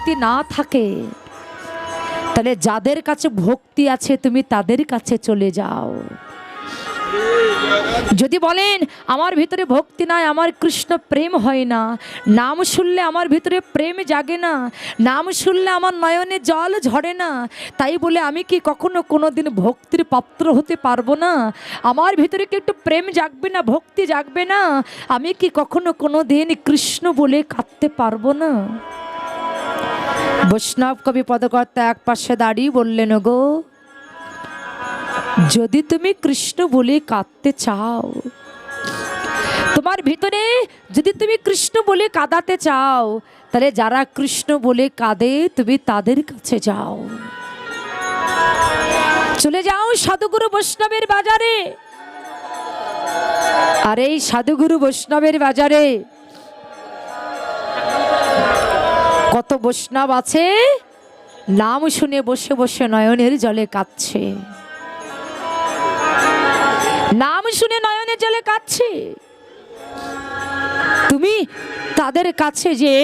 ভক্তি না থাকে, তাহলে যাদের কাছে ভক্তি আছে তুমি তাদের কাছে চলে যাও। যদি বলেন, আমার ভিতরে ভক্তি নাই, আমার কৃষ্ণ প্রেম হয় না, নাম শুনলে আমার ভিতরে প্রেম জাগে না, নাম শুনলে আমার নয়নে জল ঝরে না, তাই বলে আমি কি কখনো কোনো দিন ভক্তির পাত্র হতে পারব না? আমার ভিতরে কি একটু প্রেম জাগবে না, ভক্তি জাগবে না? আমি কি কখনো কোনো দিন কৃষ্ণ বলে কাঁদতে পারব না? বৈষ্ণব কবি পদকর্তা এক পাশে দাঁড়িয়ে বললেন গো যদি তুমি কৃষ্ণ বলে কাঁদতে চাও, তোমার ভিতরে যদি তুমি কৃষ্ণ বলে কাঁদাতে চাও, তাহলে যারা কৃষ্ণ বলে কাঁদে, তুমি তাদের কাছে যাও। চলে যাও সাধুগুরু বৈষ্ণবের বাজারে। আর এই সাধুগুরু বৈষ্ণবের বাজারে কত বৈষ্ণব আছে? নাম শুনে বসে বসে নয়নের জলে কাঁদছে। নাম শুনে নয়নের জলে কাঁদছে। তুমি তাদের কাছে যে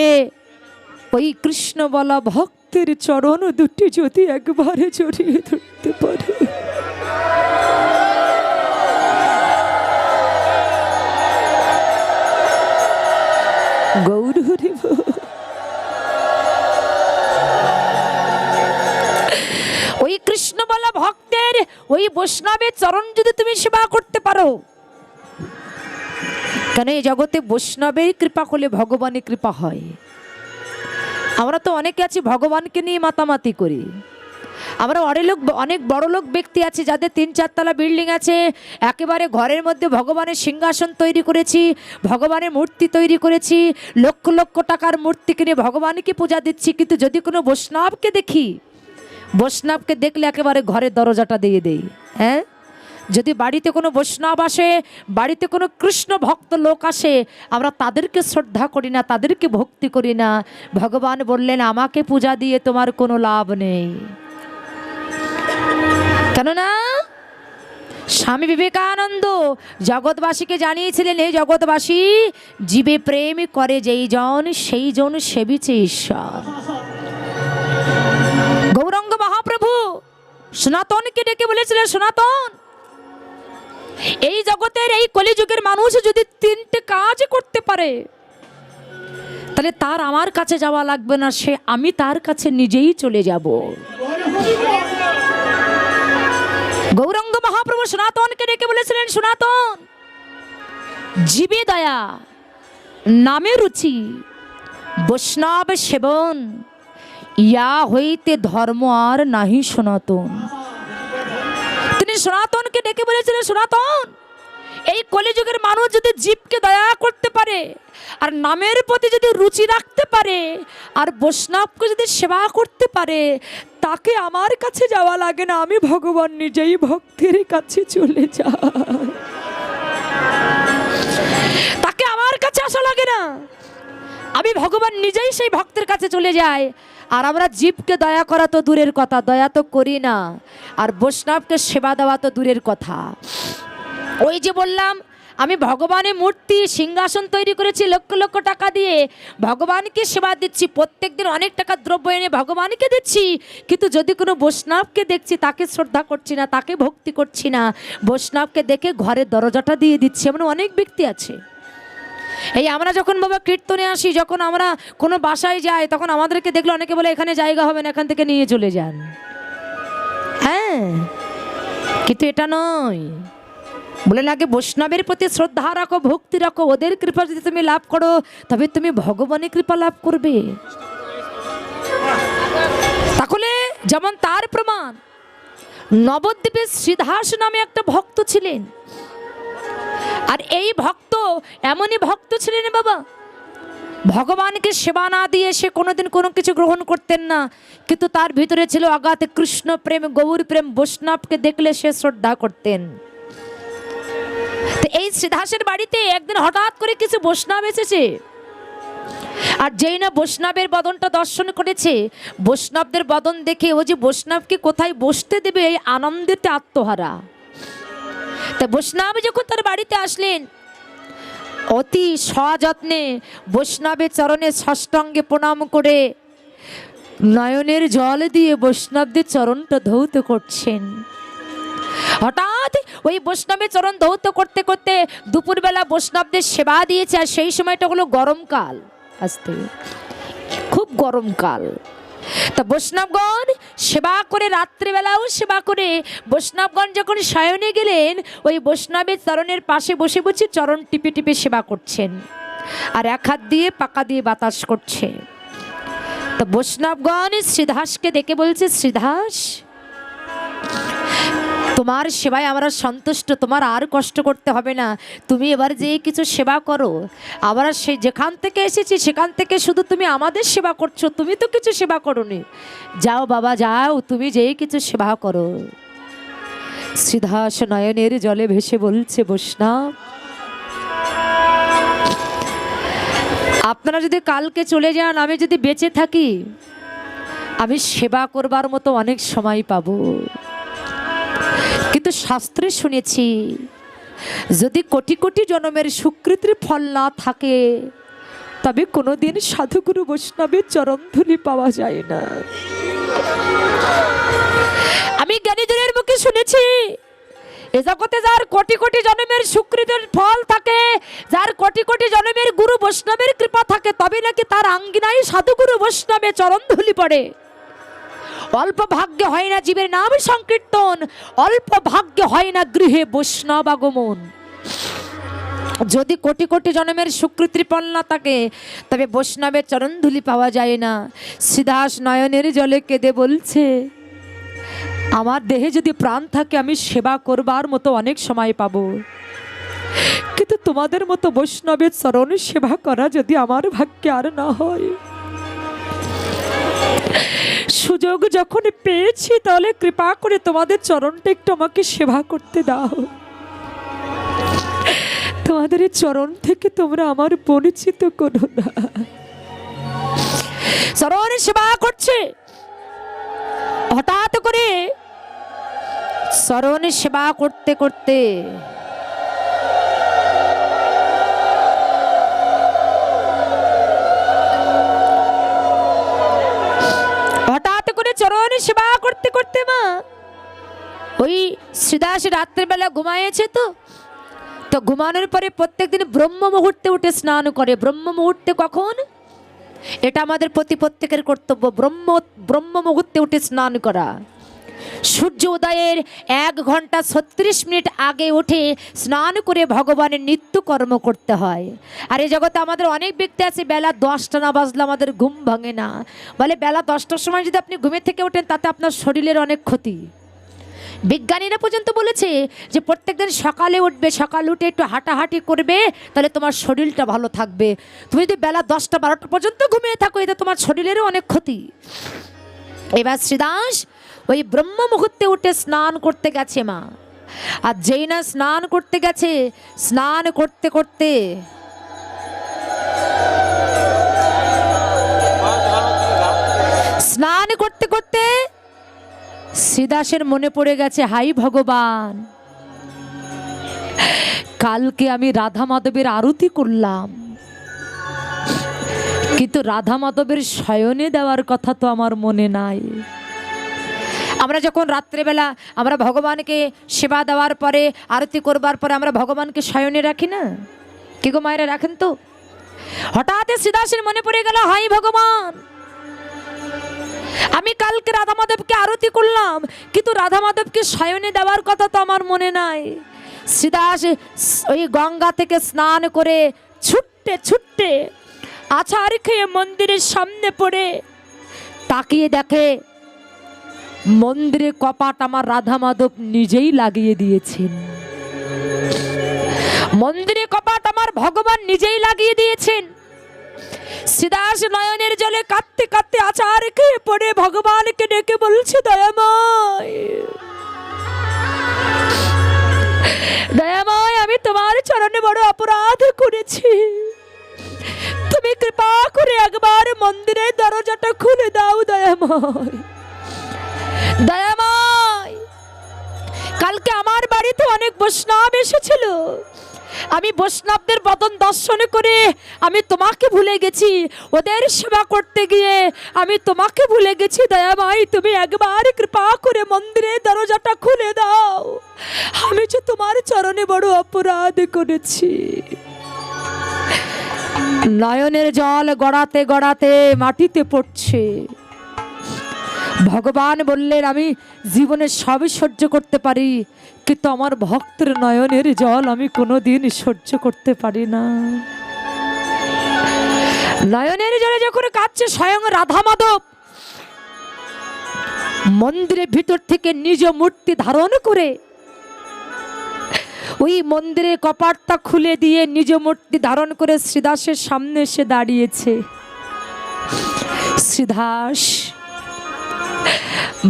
ওই কৃষ্ণ বলা ভক্তের চরণ দুটি যদি একবারে জড়িয়ে ধরতে পারে। গৌর ওই বৈষ্ণবের চরণ যদি তুমি সেবা করতে পারো। কেন এই জগতে বৈষ্ণবের কৃপা করলে ভগবানের কৃপা হয়? আমরা তো অনেকে আছি ভগবানকে নিয়ে মাতামাতি করি। আমরা অনেক লোক, অনেক বড় লোক ব্যক্তি আছে যাদের তিন চারতলা বিল্ডিং আছে, একেবারে ঘরের মধ্যে ভগবানের সিংহাসন তৈরি করেছি, ভগবানের মূর্তি তৈরি করেছি, লক্ষ লক্ষ টাকার মূর্তি কিনে ভগবানকে পূজা দিচ্ছি, কিন্তু যদি কোনো বৈষ্ণবকে দেখি বৈষ্ণবকে দেখলে একেবারে ঘরের দরজাটা দিয়ে দেই হ্যাঁ? যদি বাড়িতে কোনো বৈষ্ণব আসে, বাড়িতে কোনো কৃষ্ণ ভক্ত লোক আসে, আমরা তাদেরকে শ্রদ্ধা করি না, তাদেরকে ভক্তি করি না। ভগবান বললেন, আমাকে পূজা দিয়ে তোমার কোনো লাভ নেই। কেননা স্বামী বিবেকানন্দ জগৎবাসীকে জানিয়েছিলেন এই জগৎবাসী, জীবে প্রেম করে যেই জন, সেই জন সেবিছে ঈশ্বর। ডেকে বলেছিলেন সনাতন। এই জগতের এই কলিযুগের মানুষ যদি তিনটে কাজ করতে পারে, তাহলে তার আমার কাছে যাওয়া লাগবে না, সে আমি তার কাছে নিজেই চলে যাব। গৌরঙ্গ মহাপ্রভু সনাতনকে ডেকে বলেছিলেন, সনাতন, জীবে দয়া, নামে রুচি, বৈষ্ণব সেবন, ইয়া হইতে ধর্ম আর নাহি সনাতন। তিনি সনাতনকে ডেকে বলেছিলেন, সনাতন, এই কলিযুগের মানুষ যদি জীবকে দয়া করতে পারে, আর নামের প্রতি যদি রুচি রাখতে পারে, আর বৈষ্ণবকে যদি সেবা করতে পারে, তাকে আমার কাছে যাওয়া লাগে না, আমি ভগবান নিজেই ভক্তের কাছে চলে যা তাকে আমার কাছে আসা লাগে না। আমি ভগবান নিজেই সেই ভক্তের কাছে চলে যাই। আর আমরা জীবকে দয়া করা তো দূরের কথা, দয়া তো করি না। আর বৈষ্ণবকে সেবা দেওয়া তো দূরের কথা। ওই যে বললাম, আমি ভগবানের মূর্তি, সিংহাসন তৈরি করেছি লক্ষ লক্ষ টাকা দিয়ে। ভগবানকে সেবা দিচ্ছি প্রত্যেক দিন অনেক টাকা দ্রব্য এনে ভগবানকে দিচ্ছি। কিন্তু যদি কোনো বৈষ্ণবকে দেখছি, তাকে শ্রদ্ধা করছি না, তাকে ভক্তি করছি না, বৈষ্ণবকে দেখে ঘরের দরজাটা দিয়ে দিচ্ছি, এমন অনেক ব্যক্তি আছে। এই আমরা যখন বাবা কীর্তনে আসি, যখন আমরা কোনো বাসায় যাই, তখন আমাদেরকে দেখলে অনেকে বলে, এখানে জায়গা হবে না, এখান থেকে নিয়ে চলে যান। হ্যাঁ কিন্তু এটা নয়। বলেন আগে বৈষ্ণবের প্রতি শ্রদ্ধা রাখো, ভক্তি রাখো, ওদের কৃপা যদি তুমি লাভ করো, তবে তুমি ভগবানের কৃপা লাভ করবে। তাহলে যেমন তার প্রমাণ, নবদ্বীপে শ্রীধাস নামে একটা ভক্ত ছিলেন। আর এই ভক্ত, এমনই ভক্ত ছিলেন বাবা। ভগবানকে সেবা না দিয়ে সে কোনোদিন কোনো কিছু গ্রহণ করতেন না। কিন্তু তার ভিতরে ছিল অগাধ কৃষ্ণ প্রেম, গৌর প্রেম, বৈষ্ণবকে দেখলে সে শ্রদ্ধা করতেন। তো এই শ্রীদাসের বাড়িতে একদিন হঠাৎ করে কিছু বৈষ্ণব এসেছে। আর যেই না বৈষ্ণবের বদনটা দর্শন করেছে, বৈষ্ণবদের বদন দেখে ও যে বৈষ্ণবকে কোথায় বসতে দেবে, এই আনন্দেতে আত্মহারা। তা বৈষ্ণব যখন তার বাড়িতে আসলেন, অতি সযত্নে বৈষ্ণবের চরণে ষষ্টাঙ্গে প্রণাম করে নয়নের জল দিয়ে বৈষ্ণবদের চরণটা ধৌত করছেন। হঠাৎ ওই বৈষ্ণবের চরণ ধৌত করতে করতে দুপুরবেলা বৈষ্ণবদের সেবা দিয়েছে, আর সেই সময়টা হলো গরমকাল। আসতে, খুব গরমকাল। তা বৈষ্ণবগণ সেবা করে রাত্রিবেলাও সেবা করে। বৈষ্ণবগণ যখন সায়নে গেলেন, ওই বৈষ্ণবের চরণের পাশে বসে বসে চরণ টিপে টিপে সেবা করছেন। আর এক হাত দিয়ে পাকা দিয়ে বাতাস করছে। তো বৈষ্ণবগণ শ্রীধাসকে দেখে বলছে শ্রীধাস তোমার সেবায় আমরা সন্তুষ্ট, তোমার আর কষ্ট করতে হবে না। তুমি এবার যে কিছু সেবা করো, আমরা সে যেখান থেকে এসেছি সেখান থেকে শুধু তুমি আমাদের সেবা করছ, তুমি তো কিছু সেবা করোনি। যাও বাবা, যাও, তুমি যেই কিছু সেবা করো। শ্রীধাস নয়নের জলে ভেসে বলছে বৈষ্ণব। আপনারা যদি কালকে চলে যান, আমি যদি বেঁচে থাকি, আমি সেবা করবার মতো অনেক সময় পাবো। কিন্তু শাস্ত্রে শুনেছি, যদি কোটি কোটি জন্মের সুকৃতির ফল না থাকে, তবে কোনোদিন সাধুগুরু বৈষ্ণবের চরণধুলি পাওয়া যায় না। আমি জ্ঞানীজনের মুখে শুনেছি, এ জগতে যার কোটি কোটি জন্মের সুকৃতির ফল থাকে, যার কোটি কোটি জন্মের গুরু বৈষ্ণবের কৃপা থাকে, তবে নাকি তার আঙ্গিনায় সাধুগুরু বৈষ্ণবে চরণধুলি পড়ে। অল্প ভাগ্য হয় না জীবের নাম সংকীর্তন, অল্প ভাগ্য হয় না গৃহে বৈষ্ণব আগমন। যদি কোটি কোটি জন্মের সুকৃতির ফল না থাকে, তবে বৈষ্ণবের চরণধুলি পাওয়া যায় না। সিদাস নয়নের জলে কেঁদে বলছে, আমার দেহে যদি প্রাণ থাকে, আমি সেবা করবার মতো অনেক সময় পাবো। কিন্তু তোমাদের মতো বৈষ্ণবের চরণ সেবা করা যদি আমার ভাগ্যে আর না হয় সুযোগ যখন পেয়েছি, তাহলে কৃপা করে তোমাদের চরণটা একটু আমাকে সেবা করতে দাও। তোমাদের চরণ থেকে তোমরা আমার পরিচিত করো না। চরণ সেবা করছে। হঠাৎ করে চরণ সেবা করতে করতে চরণ সেবা করতে করতে মা। ওই শ্রীদাস রাত্রেবেলা ঘুমাইয়েছে তো। তো ঘুমানোর পরে প্রত্যেক দিন ব্রহ্ম মুহূর্তে উঠে স্নান করে। ব্রহ্ম মুহূর্তে কখন? এটা আমাদের প্রতি প্রত্যেকের কর্তব্য। ব্রহ্ম ব্রহ্ম মুহূর্তে উঠে স্নান করা। সূর্য উদয়ের এক ঘণ্টা ছত্রিশ মিনিট আগে উঠে স্নান করে ভগবানের নিত্য কর্ম করতে হয়। আর এই জগতে আমাদের অনেক ব্যক্তি আছে, বেলা দশটা না বাজলে আমাদের ঘুম ভাঙে না। বলে বেলা দশটার সময় যদি আপনি ঘুমের থেকে ওঠেন, তাতে আপনার শরীরের অনেক ক্ষতি। বিজ্ঞানীরা পর্যন্ত বলেছে যে প্রত্যেকদিন সকালে উঠবে, সকাল উঠে একটু হাঁটাহাঁটি করবে, তাহলে তোমার শরীরটা ভালো থাকবে। তুমি যদি বেলা দশটা বারোটা পর্যন্ত ঘুমিয়ে থাকো, এতে তোমার শরীরেরও অনেক ক্ষতি। এবার শ্রীদাস ওই ব্রহ্ম মুহূর্তে উঠে স্নান করতে গেছে মা। আর যেই না স্নান করতে গেছে, স্নান করতে করতে স্নান করতে করতে শ্রীদাসের মনে পড়ে গেছে, হাই ভগবান, কালকে আমি রাধা মাধবের আরতি করলাম। কিন্তু রাধা মাধবের শয়নে দেওয়ার কথা তো আমার মনে নাই। আমরা যখন রাত্রেবেলা আমরা ভগবানকে সেবা দেওয়ার পরে, আরতি করবার পরে আমরা ভগবানকে শয়নে রাখি না? কি গো মায়েরা, রাখেন তো। হঠাৎ শ্রীদাসের মনে পড়ে গেল, হাই ভগবান! আমি কালকে রাধা মাধবকে আরতি করলাম, কিন্তু রাধা মাধবকে শয়নে দেওয়ার কথা তো আমার মনে নাই। শ্রীদাস ওই গঙ্গা থেকে স্নান করে ছুটতে ছুটতে আছাড় খেয়ে মন্দিরের সামনে পড়ে তাকিয়ে দেখে মন্দিরে কপাট আমার রাধা মাধব নিজেই লাগিয়ে দিয়েছেন। মন্দিরে কপাট আমার ভগবান নিজেই লাগিয়ে দিয়েছেন। সিদাস নয়নের জলে কাঁদতে কাঁদতে আচার খেয়ে পড়ে ভগবানকে ডেকে বলছে, দয়াময়। দয়াময়, আমি তোমার চরণে বড় অপরাধ করেছি। তুমি কৃপা করে একবার মন্দিরের দরজাটা খুলে দাও, দয়াময়। দয়াময়। কালকে আমার বাড়িতে অনেক বৈষ্ণব এসেছিল। আমি বৈষ্ণবদের বদন দর্শন করে আমি তোমাকে ভুলে গেছি। ওদের সেবা করতে গিয়ে আমি তোমাকে ভুলে গেছি। দয়ামাই তুমি একবার কৃপা করে মন্দিরের দরজাটা খুলে দাও। আমি যে তোমার চরণে বড় অপরাধ করেছি। নয়নের জল গড়াতে গড়াতে মাটিতে পড়ছে। ভগবান বললেন, আমি জীবনে সবই সহ্য করতে পারি, কিন্তু আমার ভক্তের নয়নের জল আমি কোনো দিন সহ্য করতে পারি না। নয়নের জলে যখন কাঁদছে স্বয়ং রাধা মাধব মন্দিরের ভিতর থেকে নিজ মূর্তি ধারণ করে ওই মন্দিরে কপাটটা খুলে দিয়ে নিজ মূর্তি ধারণ করে শ্রীদাসের সামনে এসে দাঁড়িয়েছে। শ্রীদাস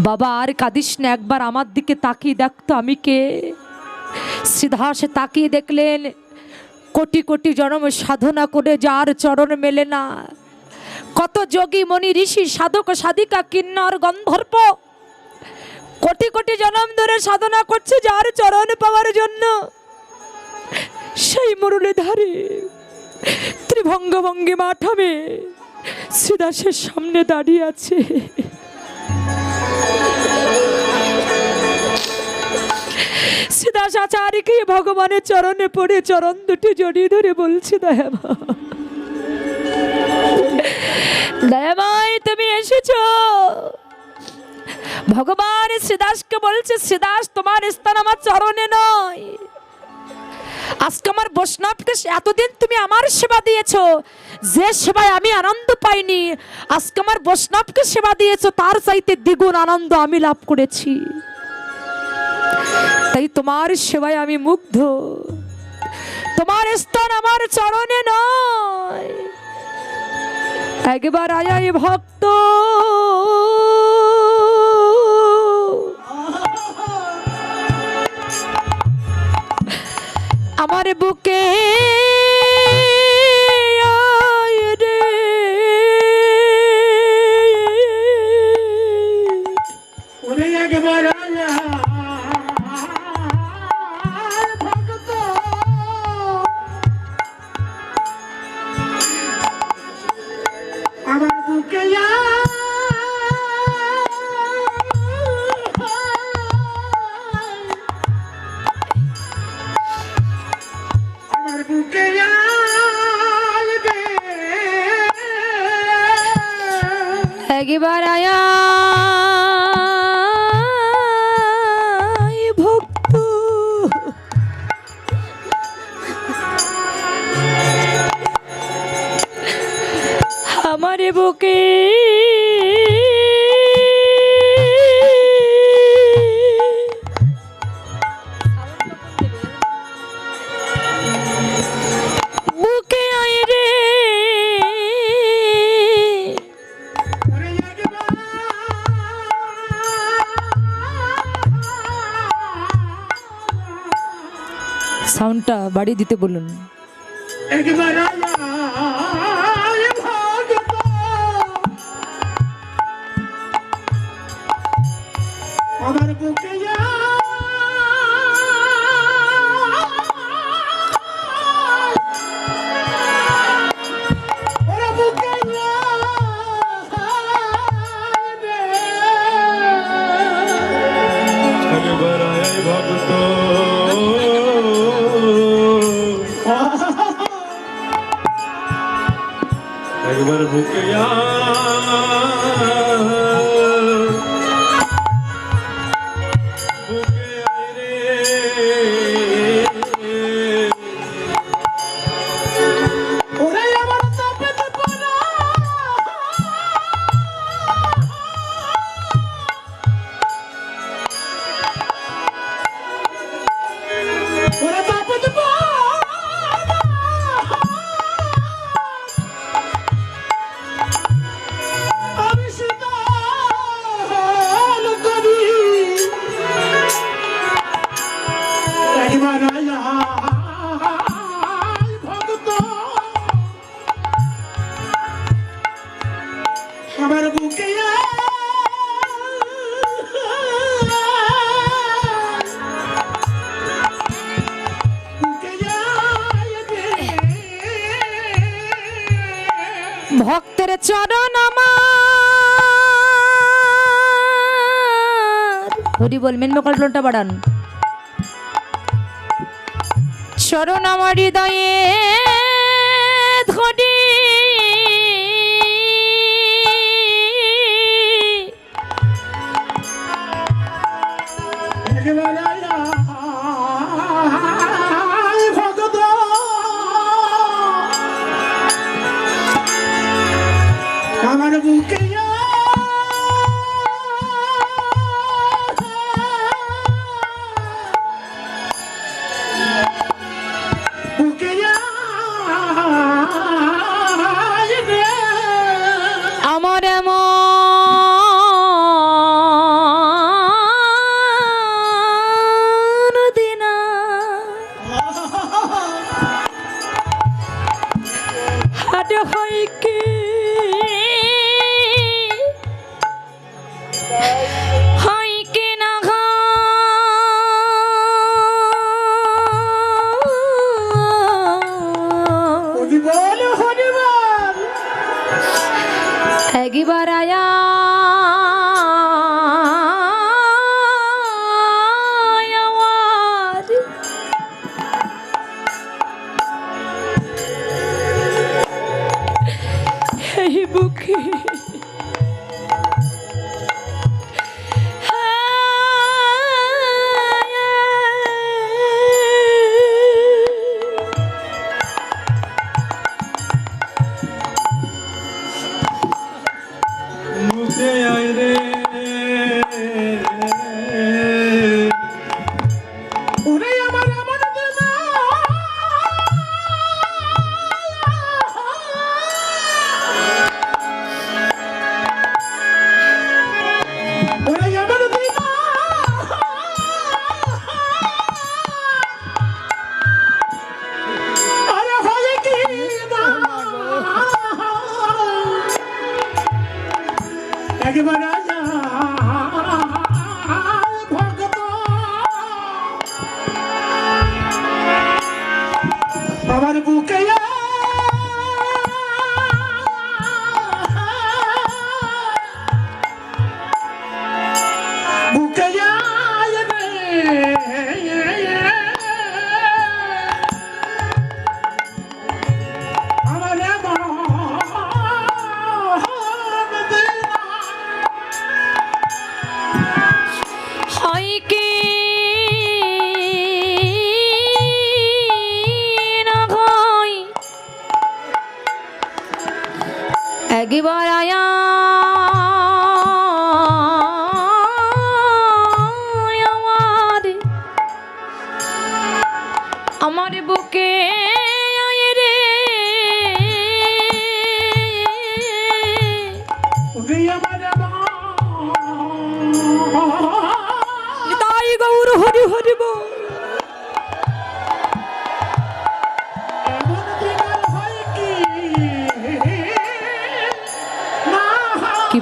বাবা, আর কাঁদিস না, একবার আমার দিকে তাকিয়ে দেখতো আমি কে। শ্রীদাসে তাকিয়ে দেখলেন, কোটি কোটি জন্ম সাধনা করে যার চরণ মেলে না। কত যোগী মণি, ঋষি, সাধক, সাধিকা, কিন্নর, গন্ধর্প, কোটি কোটি জন্ম ধরে সাধনা করছে যার চরণ পাওয়ার জন্য। সেই মুরুলে ধারে, ত্রিভঙ্গ ভঙ্গি মাঠামে শ্রীদাসের সামনে দাঁড়িয়ে আছে। আচার্যকে ভগবানের চরণে পড়ে চরণ দুটি জড়িয়ে ধরে বলছি দয়ামা দয়ামাই তুমি এসেছ? ভগবান শ্রীদাসকে বলছে শ্রীদাস তোমার স্থান আমার চরণে নয়। আজকে আমার বৈষ্ণবকে এতদিন তুমি আমার সেবা দিয়েছ, যে সেবায় আমি আনন্দ পাইনি, আজকে আমার বৈষ্ণবকে সেবা দিয়েছ, তার চাইতে দ্বিগুণ আনন্দ আমি লাভ করেছি। তাই তোমার সেবায় আমি মুগ্ধ। তোমার স্থান আমার চরণে নয়। একবার আয়াই ভক্ত। আমার বুকে সাউন্ডটা বাড়িয়ে দিতে বলুন। আমার বুকে হরি বল মেন লোনটা বাড়ান। চরণ আমার হৃদয়ে ধরি What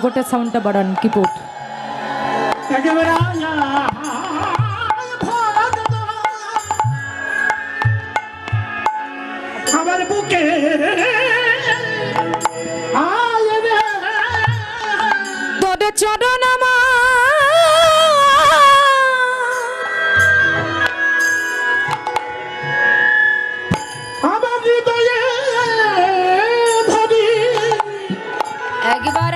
গোটা সাউন্ডটা বাড়ান কিপোর্ট আমার। বুকে একবার